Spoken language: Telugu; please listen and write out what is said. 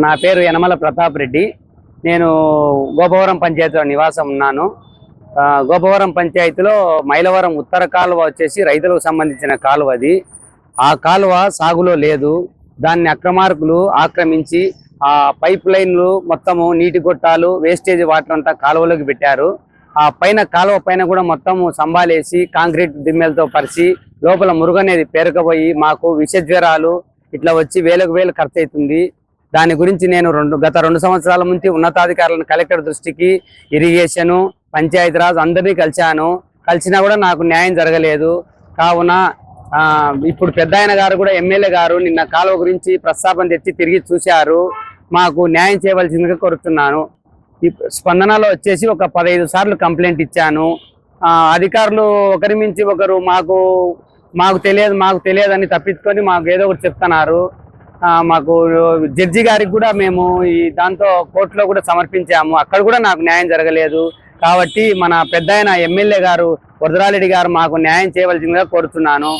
నా పేరు యనమల ప్రతాప్ రెడ్డి. నేను గోపవరం పంచాయతీలో నివాసం ఉన్నాను. గోపవరం పంచాయతీలో మైలవరం ఉత్తర కాలువ వచ్చేసి రైతులకు సంబంధించిన కాలువ అది. ఆ కాలువ సాగులో లేదు. దాన్ని అక్రమార్కులు ఆక్రమించి ఆ పైప్ లైన్లు మొత్తము నీటి గొట్టాలు వేస్టేజ్ వాటర్ అంతా కాలువలోకి పెట్టారు. ఆ పైన కాలువ పైన కూడా మొత్తము సంబాలేసి కాంక్రీట్ దిమ్మెలతో పరిచి లోపల మురుగు అనేది పేరుకపోయి మాకు విష జ్వరాలు ఇట్లా వచ్చి వేలకు వేలు ఖర్చు అవుతుంది దాని గురించి నేను రెండు గత రెండు సంవత్సరాల నుంచి ఉన్నతాధికారులను కలెక్టర్ దృష్టికి ఇరిగేషను పంచాయతీరాజ్ అందరినీ కలిశాను. కలిసినా కూడా నాకు న్యాయం జరగలేదు. కావున ఇప్పుడు పెద్ద ఆయన గారు కూడా ఎమ్మెల్యే గారు నిన్న కాలువ గురించి ప్రస్తాపన తెచ్చి తిరిగి చూశారు. మాకు న్యాయం చేయవలసిందిగా కోరుతున్నాను. స్పందనలో వచ్చేసి ఒక పదహైదు సార్లు కంప్లైంట్ ఇచ్చాను. అధికారులు ఒకరి మించి ఒకరు మాకు మాకు తెలియదు మాకు తెలియదని తప్పించుకొని మాకు ఏదో ఒకటి చెప్తున్నారు. మాకు జడ్జి గారికి కూడా మేము ఈ దాంతో కోర్టులో కూడా సమర్పించాము. అక్కడ కూడా నాకు న్యాయం జరగలేదు. కాబట్టి మన పెద్ద ఎమ్మెల్యే గారు వరదరారెడ్డి గారు మాకు న్యాయం చేయవలసిందిగా కోరుతున్నాను.